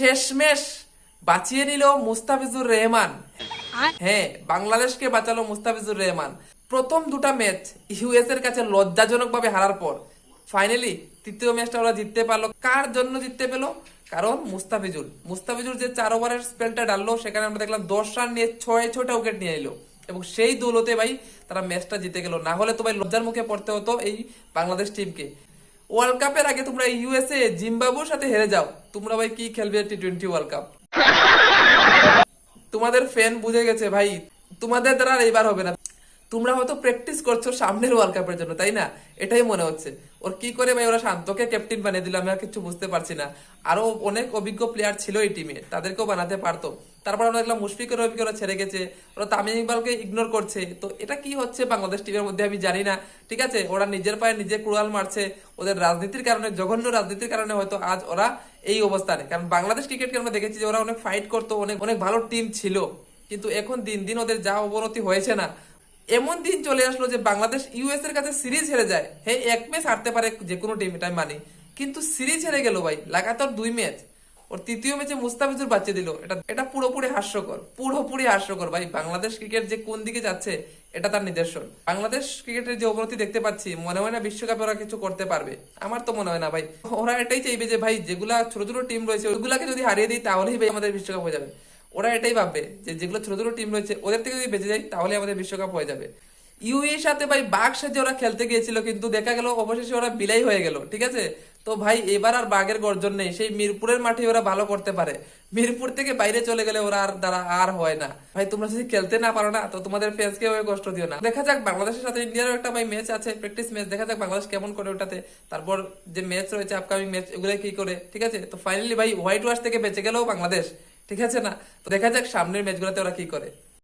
শেষমেশ বাঁচিয়ে নিল মুস্তাফিজুর রহমান। হ্যাঁ বাংলাদেশকে বাঁচালো মুস্তাফিজুর রহমান। প্রথম দুটা ম্যাচ ইউএস এর কাছে লজ্জাজনক ভাবে হারার পর ফাইনালি তৃতীয় ম্যাচটা ওরা জিততে পারল। কার জন্য জিততে পেল? কারণ মুস্তাফিজুর মুস্তাফিজুর যে চার ওভারের স্পেলটা ডাললো সেখানে আমরা দেখলাম দশ রান নিয়ে ছয় ছয়টা উইকেট নিয়ে এলো। এবং সেই দৌলতে ভাই তারা ম্যাচটা জিতে গেল। না হলে তো ভাই লজ্জার মুখে পড়তে হতো এই বাংলাদেশ টিমকে ওয়ার্ল্ড কাপের আগে তোমরা ইউএসএ জিম্বাবুর সাথে হেরে যাও। তোমরা ভাই কি খেলবে টি টোয়েন্টি ওয়ার্ল্ড কাপ তোমাদের ফ্যান বুঝে গেছে ভাই। তোমাদের দ্বারা এইবার হবে না। তোমরা হয়তো প্র্যাকটিস করছ সামনের ওয়ার্ল্ড কাপের জন্য, তাই না? এটাই মনে হচ্ছে। ওর কি করে ভাই, ওরা শান্তকে ক্যাপ্টেন বানিয়ে দিল, আমি আর কিছু বুঝতে পারছি না। আরও অনেক অভিজ্ঞ প্লেয়ার ছিল এই টিমে তাদেরকেও বানাতে পারতো। তারপর আমরা দেখলাম মুশফিকের অভিজ্ঞতা ছেড়ে গেছে, ওরা তামিম ইকবালকে ইগনোর করছে। তো এটা কি হচ্ছে বাংলাদেশ টিমের মধ্যে আমি জানি না, ঠিক আছে? ওরা নিজের পায়ে নিজে কুড়াল মারছে, ওদের রাজনীতির কারণে, জঘন্য রাজনীতির কারণে হয়তো আজ ওরা এই অবস্থানে। কারণ বাংলাদেশ ক্রিকেটকে আমরা দেখেছি যে ওরা অনেক ফাইট করতো, অনেক অনেক ভালো টিম ছিল। কিন্তু এখন দিন দিন ওদের যা অবনতি হয়েছে না এমন দিন চলে আসলো যে বাংলাদেশ ইউএস এর কাছে সিরিজ হেরে যায়। হ্যাঁ এক ম্যাচ হারতে পারে যে কোনো টিম এটা মানি। কিন্তু সিরিজ হেরে গেল ভাই, লাগাতার দুই ম্যাচ। ওর তৃতীয় ম্যাচে মুস্তাফিজুর বাচ্চা দিল। এটা এটা পুরোপুরি হাস্যকর পুরোপুরি হাস্যকর ভাই। বাংলাদেশ ক্রিকেট যে কোন দিকে যাচ্ছে, এটা তার নিদর্শন। বাংলাদেশ ক্রিকেটের যে অবনতি দেখতে পাচ্ছি, মনে হয় না বিশ্বকাপে ওরা কিছু করতে পারবে। আমার তো মনে হয় না ভাই। ওরা এটাই চাইবে যে ভাই, যেগুলা ছোট ছোট টিম রয়েছে ওইগুলাকে যদি হারিয়ে দিই, তাহলেই ভাই আমাদের বিশ্বকাপ হয়ে যাবে। ওরা এটাই ভাববে যে যেগুলো ছোট ছোট টিম রয়েছে, ওদের থেকে যদি বেঁচে যায় তাহলে আমাদের বিশ্বকাপ হয়ে যাবে। ইউএ সাথে ভাই বাঘ সাজে ওরা খেলতে গিয়েছিল, কিন্তু দেখা গেল অবশেষে ওরা বিলাই হয়ে গেল, ঠিক আছে? তো ভাই, এবার আর বাঘের গর্জন নেই, সেই মিরপুরের মাঠে ওরা ভালো করতে পারে। মিরপুর থেকে বাইরে চলে গেলে ওরা আর দ্বারা আর হয় না। ভাই, তোমরা যদি খেলতে না পারো না, তো তোমাদের ফ্যান্সকে ওই কষ্ট দিও না। দেখা যাক, বাংলাদেশের সাথে ইন্ডিয়ারও একটা ভাই ম্যাচ আছে প্র্যাকটিস ম্যাচ দেখা যাক বাংলাদেশ কেমন করে ওটাতে। তারপর যে ম্যাচ রয়েছে আপকামিং ম্যাচ এগুলো কি করে, ঠিক আছে? তো ফাইনালি ভাই হোয়াইট ওয়াশ থেকে বেঁচে গেলেও বাংলাদেশ। ঠিক আছে না? তো দেখা যাক সামনের ম্যাচগুলোতে ওরা কি করে।